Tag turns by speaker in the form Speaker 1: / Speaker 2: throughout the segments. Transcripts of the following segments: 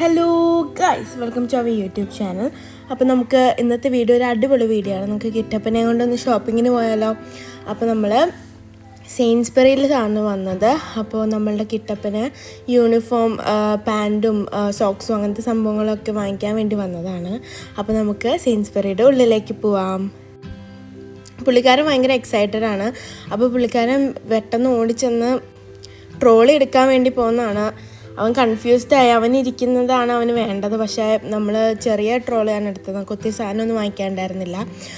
Speaker 1: Hello guys welcome to our YouTube channel അപ്പോൾ നമുക്ക് ഇന്നത്തെ വീഡിയോ ഒരു അടിപൊളി വീഡിയോ ആണ്. നമുക്ക് കിട്ടപ്പനെ കൊണ്ടൊന്ന് ഷോപ്പിങ്ങിന് പോയാലോ? അപ്പോൾ നമ്മൾ സെയിൻസ്ബറിയിലാണ് വന്നത്. അപ്പോൾ നമ്മളുടെ കിട്ടപ്പന് യൂണിഫോം പാന്റും സോക്സും അങ്ങനത്തെ സംഭവങ്ങളൊക്കെ വാങ്ങിക്കാൻ വേണ്ടി വന്നതാണ്. അപ്പോൾ നമുക്ക് സെയിൻസ്ബറിയുടെ ഉള്ളിലേക്ക് പോവാം. പുള്ളിക്കാരൻ ഭയങ്കര എക്സൈറ്റഡ് ആണ്. അപ്പോൾ പുള്ളിക്കാരൻ പെട്ടെന്ന് ഓടിച്ചെന്ന് ട്രോളി എടുക്കാൻ വേണ്ടി പോകുന്നതാണ് അവൻ കൺഫ്യൂസ്ഡ് ആയി. അവൻ ഇരിക്കുന്നതാണ് അവന് വേണ്ടത്. പക്ഷേ നമ്മൾ ചെറിയ ട്രോളിയാണ് എടുത്തത്. നമുക്ക് ഒത്തിരി സാധനമൊന്നും വാങ്ങിക്കാണ്ടായിരുന്നില്ല.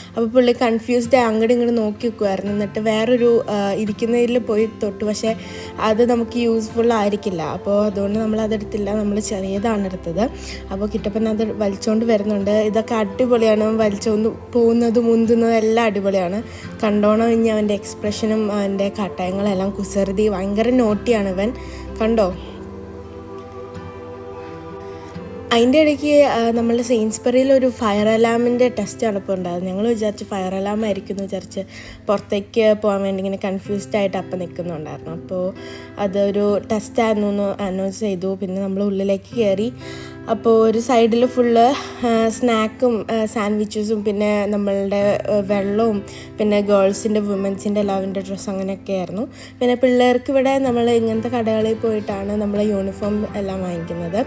Speaker 1: അപ്പോൾ പുള്ളി കൺഫ്യൂസ്ഡ് ആയി അങ്ങോട്ട് ഇങ്ങോട്ട് നോക്കി വെക്കുമായിരുന്നു എന്നിട്ട് വേറൊരു ഇരിക്കുന്നതിൽ പോയി തൊട്ട്. പക്ഷേ അത് നമുക്ക് യൂസ്ഫുൾ ആയിരിക്കില്ല. അപ്പോൾ അതുകൊണ്ട് നമ്മൾ അതെടുത്തില്ല നമ്മൾ ചെറിയതാണ് എടുത്തത്. അപ്പോൾ കിട്ടപ്പൻ അത് വലിച്ചുകൊണ്ട് വരുന്നുണ്ട്. ഇതൊക്കെ അടിപൊളിയാണ്. വലിച്ചുകൊണ്ട് പോകുന്നതും മുന്തുന്നതും എല്ലാം അടിപൊളിയാണ്. കണ്ടോണം ഇനി അവന്റെ എക്സ്പ്രഷനും അവന്റെ കട്ടായങ്ങളെല്ലാം കുസൃതി. ഭയങ്കര നോട്ടിയാണ് ഇവൻ. കണ്ടോ? അതിന്റെ ഇടയ്ക്ക് നമ്മളുടെ സെയിൻസ്ബറിയിൽ ഒരു ഫയർ അലാമിന്റെ ടെസ്റ്റ് ഇപ്പോൾ ഉണ്ടായത് ഞങ്ങൾ വിചാരിച്ച് ഫയർ അലാം ആയിരിക്കും എന്ന് വിചാരിച്ച് പുറത്തേക്ക് പോകാൻ വേണ്ടി ഇങ്ങനെ കൺഫ്യൂസ്ഡ് ആയിട്ട് അപ്പം നിൽക്കുന്നുണ്ടായിരുന്നു. അപ്പോൾ അതൊരു ടെസ്റ്റായിരുന്നു എന്ന് അനൗൺസ് ചെയ്തു. പിന്നെ നമ്മൾ ഉള്ളിലേക്ക് കയറി അപ്പോൾ ഒരു സൈഡിൽ ഫുള്ള് സ്നാക്കും സാൻഡ്വിച്ചസും പിന്നെ നമ്മളുടെ വെള്ളവും പിന്നെ ഗേൾസിന്റെ വുമൻസിന്റെ ലവിന്റെ ഡ്രസ്സ് അങ്ങനെയൊക്കെ ആയിരുന്നു. പിന്നെ പിള്ളേർക്ക് ഇവിടെ നമ്മൾ ഇങ്ങനത്തെ കടകളിൽ പോയിട്ടാണ് നമ്മൾ യൂണിഫോം എല്ലാം വാങ്ങിക്കുന്നത്.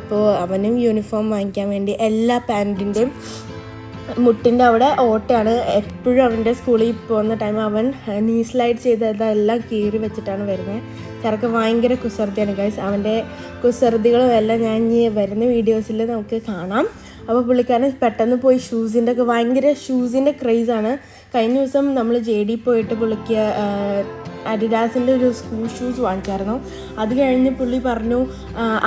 Speaker 1: അപ്പോൾ അവനും യൂണിഫോം വാങ്ങിക്കാൻ വേണ്ടി എല്ലാ പാന്റിന്റെയും മുട്ടിന്റെ അവിടെ ഓട്ടയാണ്. എപ്പോഴും അവന്റെ സ്കൂളിൽ പോകുന്ന ടൈം അവൻ നീ സ്ലൈഡ് ചെയ്തതെല്ലാം കീറി വെച്ചിട്ടാണ് വരുന്നത് ചെറുക്ക് ഭയങ്കര കുസൃതിയാണ് ഗൈസ് അവന്റെ കുസൃതികളും എല്ലാം ഞാൻ ഇനി വരുന്ന വീഡിയോസിൽ നമുക്ക് കാണാം. അപ്പോൾ പുള്ളിക്കാരൻ പെട്ടെന്ന് പോയി ഷൂസിന്റെ ഒക്കെ ഭയങ്കര ഷൂസിന്റെ ക്രേസാണ് കഴിഞ്ഞ ദിവസം നമ്മൾ ജെ ഡി പോയിട്ട് പുള്ളിക്ക് അഡിഡാസിന്റെ ഒരു സ്കൂൾ ഷൂസ് വാങ്ങിച്ചായിരുന്നു. അത് കഴിഞ്ഞ് പുള്ളി പറഞ്ഞു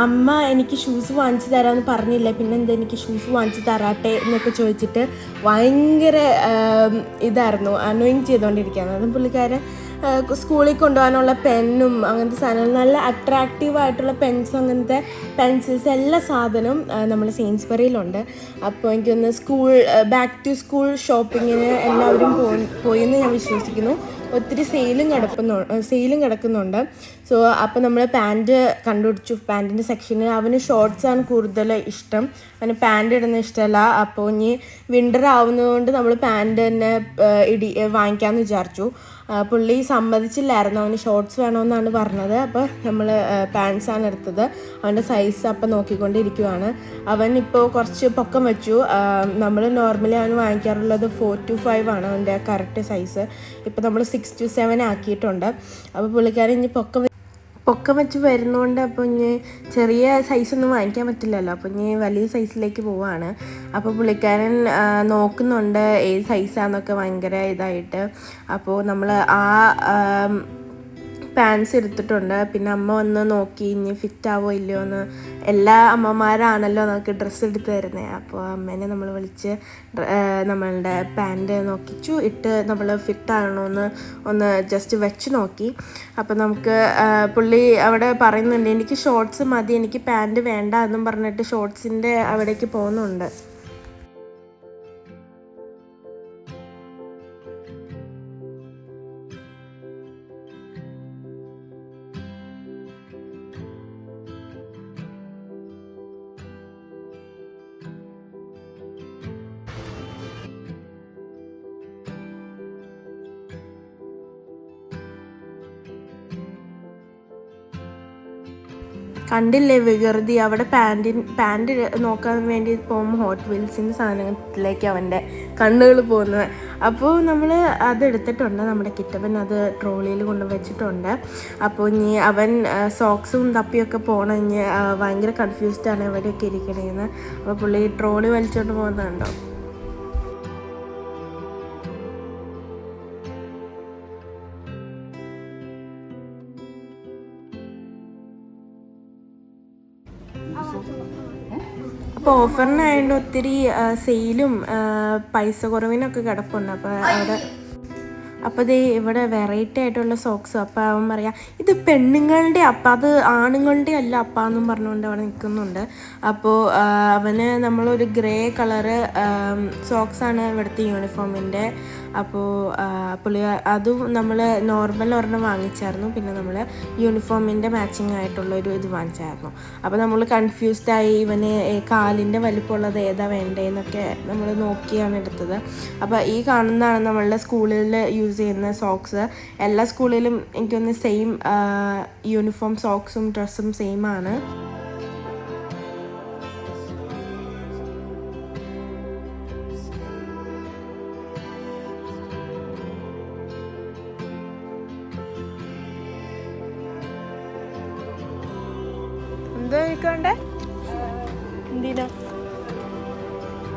Speaker 1: അമ്മ എനിക്ക് ഷൂസ് വാങ്ങിച്ചു തരാമെന്ന് പറഞ്ഞില്ല. പിന്നെ എന്താ എനിക്ക് ഷൂസ് വാങ്ങിച്ചു തരാട്ടെ? എന്നൊക്കെ ചോദിച്ചിട്ട് ഭയങ്കര ഇതായിരുന്നു അനോയിങ് ചെയ്തുകൊണ്ടിരിക്കുകയാണ് അതും പുള്ളിക്കാരൻ സ്കൂളിൽ കൊണ്ടുപോകാനുള്ള പെന്നും അങ്ങനത്തെ സാധനങ്ങൾ നല്ല അട്രാക്റ്റീവ് ആയിട്ടുള്ള പെൻസും അങ്ങനത്തെ പെൻസിൽസ് എല്ലാ സാധനവും നമ്മൾ സെയിൻസ്ബറിയിലുണ്ട് അപ്പോൾ എനിക്കൊന്ന് സ്കൂൾ ബാക്ക് ടു സ്കൂൾ ഷോപ്പിങ്ങിന് എല്ലാവരും പോയി എന്ന് ഞാൻ വിശ്വസിക്കുന്നു. ഒത്തിരി സെയിലും കിടക്കുന്നു സെയിലും കിടക്കുന്നുണ്ട്. സോ അപ്പോൾ നമ്മൾ പാന്റ് കണ്ടുപിടിച്ചു. പാന്റിന്റെ സെക്ഷന് അവന് ഷോർട്സ് ആണ് കൂടുതൽ ഇഷ്ടം. അവന് പാന്റ് ഇടുന്ന ഇഷ്ടമല്ല അപ്പോൾ ഇനി വിന്റർ ആവുന്നതുകൊണ്ട് നമ്മൾ പാന്റ് തന്നെ ഇടി വാങ്ങിക്കാമെന്ന് വിചാരിച്ചു. പുള്ളി സമ്മതിച്ചില്ലായിരുന്നു. അവന് ഷോർട്സ് വേണമെന്നാണ് പറഞ്ഞത്. അപ്പോൾ നമ്മൾ പാൻസാണ് എടുത്തത്. അവന്റെ സൈസ് അപ്പം നോക്കിക്കൊണ്ടിരിക്കുവാണ്. അവൻ ഇപ്പോൾ കുറച്ച് പൊക്കം വെച്ചു. നമ്മൾ നോർമലി അവന് വാങ്ങിക്കാറുള്ളത് ഫോർ ടു ഫൈവ് ആണ് അവന്റെ കറക്റ്റ് സൈസ് ഇപ്പോൾ നമ്മൾ സിക്സ് ടു സെവൻ ആക്കിയിട്ടുണ്ട്. അപ്പോൾ പുള്ളിക്കാരൻ ഇനി പൊക്കം പൊക്കം വെച്ച് വരുന്നതുകൊണ്ട് അപ്പോൾ ഇനി ചെറിയ സൈസൊന്നും വാങ്ങിക്കാൻ പറ്റില്ലല്ലോ. അപ്പോൾ ഇനി വലിയ സൈസിലേക്ക് പോവാണ്. അപ്പോൾ പുള്ളിക്കാരൻ നോക്കുന്നുണ്ട് ഏത് സൈസാന്നൊക്കെ ഭയങ്കര ഇതായിട്ട്. അപ്പോൾ നമ്മൾ ആ പാൻസ് എടുത്തിട്ടുണ്ട്. പിന്നെ അമ്മ വന്ന് നോക്കി ഇനി ഫിറ്റ് ആവോ ഇല്ലയോ എന്ന്. എല്ലാ അമ്മമാരാണല്ലോ നമുക്ക് ഡ്രസ്സ് എടുത്ത് തരുന്നത് അപ്പോൾ അമ്മേനെ നമ്മൾ വിളിച്ച് നമ്മളുടെ പാന്റ് നോക്കിച്ചു. ഇട്ട് നമ്മൾ ഫിറ്റ് ആകണമെന്ന് ഒന്ന് ജസ്റ്റ് വെച്ച് നോക്കി. അപ്പോൾ നമുക്ക് പുള്ളി അവിടെ പറയുന്നുണ്ട് എനിക്ക് ഷോർട്സ് മതി എനിക്ക് പാന്റ് വേണ്ട എന്നും പറഞ്ഞിട്ട് ഷോർട്സിന്റെ അവിടേക്ക് പോകുന്നുണ്ട്. കണ്ടില്ലേ വികൃതി? അവിടെ പാന്റിൻ പാന്റ് നോക്കാൻ വേണ്ടി പോകുമ്പോൾ ഹോട്ട് വീൽസിന്റെ സാധനത്തിലേക്ക് അവന്റെ കണ്ണുകൾ പോകുന്നത്. അപ്പോൾ നമ്മൾ അതെടുത്തിട്ടുണ്ട് നമ്മുടെ കിറ്റവൻ അത് ട്രോളിയിൽ കൊണ്ട് വെച്ചിട്ടുണ്ട്. അപ്പോൾ ഇനി അവൻ സോക്സും തപ്പിയൊക്കെ പോകണമെങ്കിൽ ഭയങ്കര കൺഫ്യൂസ്ഡാണ് എവിടെയൊക്കെ ഇരിക്കണേന്ന്. അപ്പോൾ പുള്ളി ട്രോളി വലിച്ചുകൊണ്ട് പോകുന്നുണ്ടോ? അപ്പോൾ ഓഫറിനായതുകൊണ്ട് ഒത്തിരി സെയിലും പൈസ കുറവിനൊക്കെ കിടപ്പുണ്ട്. അപ്പോൾ അവിടെ അപ്പോൾ ഇത് ഇവിടെ വെറൈറ്റി ആയിട്ടുള്ള സോക്സ് അപ്പോൾ അവൻ പറയാം ഇത് പെണ്ണുങ്ങളുടെ അപ്പം അത് ആണുങ്ങളുടെ അല്ല അപ്പ എന്നും പറഞ്ഞുകൊണ്ട് അവിടെ നിൽക്കുന്നുണ്ട്. അപ്പോൾ അവന് നമ്മളൊരു ഗ്രേ കളറ് സോക്സാണ് ഇവിടുത്തെ യൂണിഫോമിന്റെ അപ്പോൾ പുള്ളി അതും നമ്മൾ നോർമൽ ഒരെണ്ണം വാങ്ങിച്ചായിരുന്നു. പിന്നെ നമ്മൾ യൂണിഫോമിന്റെ മാച്ചിങ് ആയിട്ടുള്ള ഒരു ഇത് വാങ്ങിച്ചായിരുന്നു. അപ്പോൾ നമ്മൾ കൺഫ്യൂസ്ഡ് ആയി ഇവന് കാലിന്റെ വലിപ്പമുള്ളത് ഏതാ വേണ്ടതെന്നൊക്കെ നമ്മൾ നോക്കിയാണ് എടുത്തത്. അപ്പോൾ ഈ കാണുന്നതാണ് നമ്മളുടെ സ്കൂളിൽ യൂസ് ചെയ്യുന്ന സോക്സ് എല്ലാ സ്കൂളിലും എനിക്കൊന്ന് സെയിം യൂണിഫോം സോക്സും ഡ്രസ്സും സെയിം ആണ്. എന്തോ എന്തിനാ?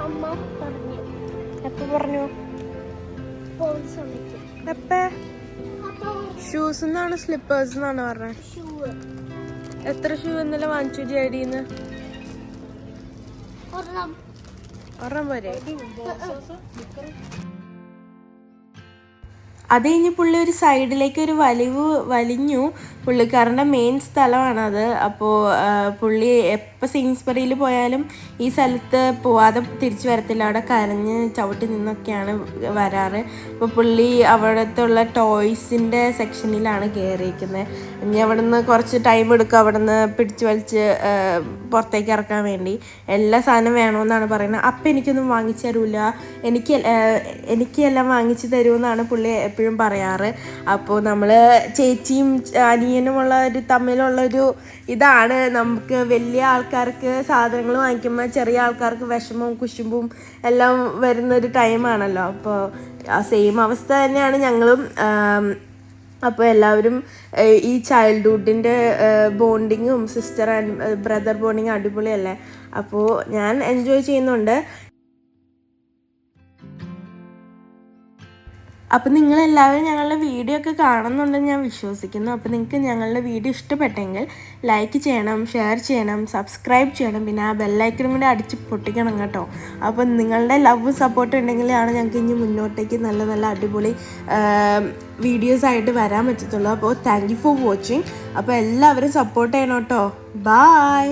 Speaker 2: അമ്മ പറഞ്ഞു.
Speaker 1: എപ്പോ പറഞ്ഞു?
Speaker 2: പോകാൻ സമയത്ത്.
Speaker 1: എപ്പ? ഷൂസ് എന്നാണ് സ്ലിപ്പേഴ്സ് എന്നാണ് പറഞ്ഞത് എത്ര ഷൂ ഇന്നലെ വാങ്ങിച്ചു ജേഡിന്ന്? അത് കഴിഞ്ഞ് പുള്ളി ഒരു സൈഡിലേക്ക് ഒരു വലിവ് വലിഞ്ഞു. പുള്ളിക്കാരന്റെ മെയിൻ സ്ഥലമാണത്. അപ്പോൾ പുള്ളി എപ്പോൾ സെയിൻസ്ബറിയിൽ പോയാലും ഈ സ്ഥലത്ത് പോവാതെ തിരിച്ചു വരത്തില്ല. അവിടെ കരഞ്ഞ് ചവിട്ടി നിന്നൊക്കെയാണ് വരാറ്. അപ്പോൾ പുള്ളി അവിടുത്തെ ഉള്ള ടോയ്സിന്റെ സെക്ഷനിലാണ് കയറിയിരിക്കുന്നത് ഇനി അവിടെ നിന്ന് കുറച്ച് ടൈം എടുക്കും അവിടെ നിന്ന് പിടിച്ചു വലിച്ച് പുറത്തേക്ക് ഇറക്കാൻ വേണ്ടി. എല്ലാ സാധനം വേണമെന്നാണ് പറയുന്നത്. അപ്പം എനിക്കൊന്നും വാങ്ങിച്ചു തരൂല. എനിക്ക് എനിക്ക് എല്ലാം വാങ്ങിച്ചു തരുമെന്നാണ് പുള്ളി എപ്പോഴും പറയാറ്. അപ്പോൾ നമ്മൾ ചേച്ചിയും അനിയനുമുള്ള ഒരു തമ്മിലുള്ളൊരു ഇതാണ്. നമുക്ക് വലിയ ആൾക്കാർക്ക് സാധനങ്ങൾ വാങ്ങിക്കുമ്പോൾ ചെറിയ ആൾക്കാർക്ക് വിഷമവും കുശുമ്പും എല്ലാം വരുന്നൊരു ടൈമാണല്ലോ അപ്പോൾ ആ സെയിം അവസ്ഥ തന്നെയാണ് ഞങ്ങളും. അപ്പോൾ എല്ലാവരും ഈ ചൈൽഡ്ഹുഡിന്റെ ബോണ്ടിങ്ങും സിസ്റ്റർ ആൻഡ് ബ്രദർ ബോണ്ടിങ്ങും അടിപൊളിയല്ലേ? അപ്പോൾ ഞാൻ എൻജോയ് ചെയ്യുന്നുണ്ട്. അപ്പോൾ നിങ്ങളെല്ലാവരും ഞങ്ങളുടെ വീഡിയോ ഒക്കെ കാണുന്നുണ്ടെന്ന് ഞാൻ വിശ്വസിക്കുന്നു. അപ്പോൾ നിങ്ങൾക്ക് ഞങ്ങളുടെ വീഡിയോ ഇഷ്ടപ്പെട്ടെങ്കിൽ ലൈക്ക് ചെയ്യണം ഷെയർ ചെയ്യണം സബ്സ്ക്രൈബ് ചെയ്യണം. പിന്നെ ആ ബെല്ലൈക്കനും കൂടി അടിച്ച് പൊട്ടിക്കണം കേട്ടോ. അപ്പോൾ നിങ്ങളുടെ ലവും സപ്പോർട്ടും ഉണ്ടെങ്കിലാണ് ഞങ്ങൾക്ക് ഇനി മുന്നോട്ടേക്ക് നല്ല നല്ല അടിപൊളി വീഡിയോസ് ആയിട്ട് വരാൻ പറ്റത്തുള്ളൂ. അപ്പോൾ താങ്ക് യു ഫോർ വാച്ചിങ് അപ്പോൾ എല്ലാവരും സപ്പോർട്ട് ചെയ്യണം കേട്ടോ. ബായ്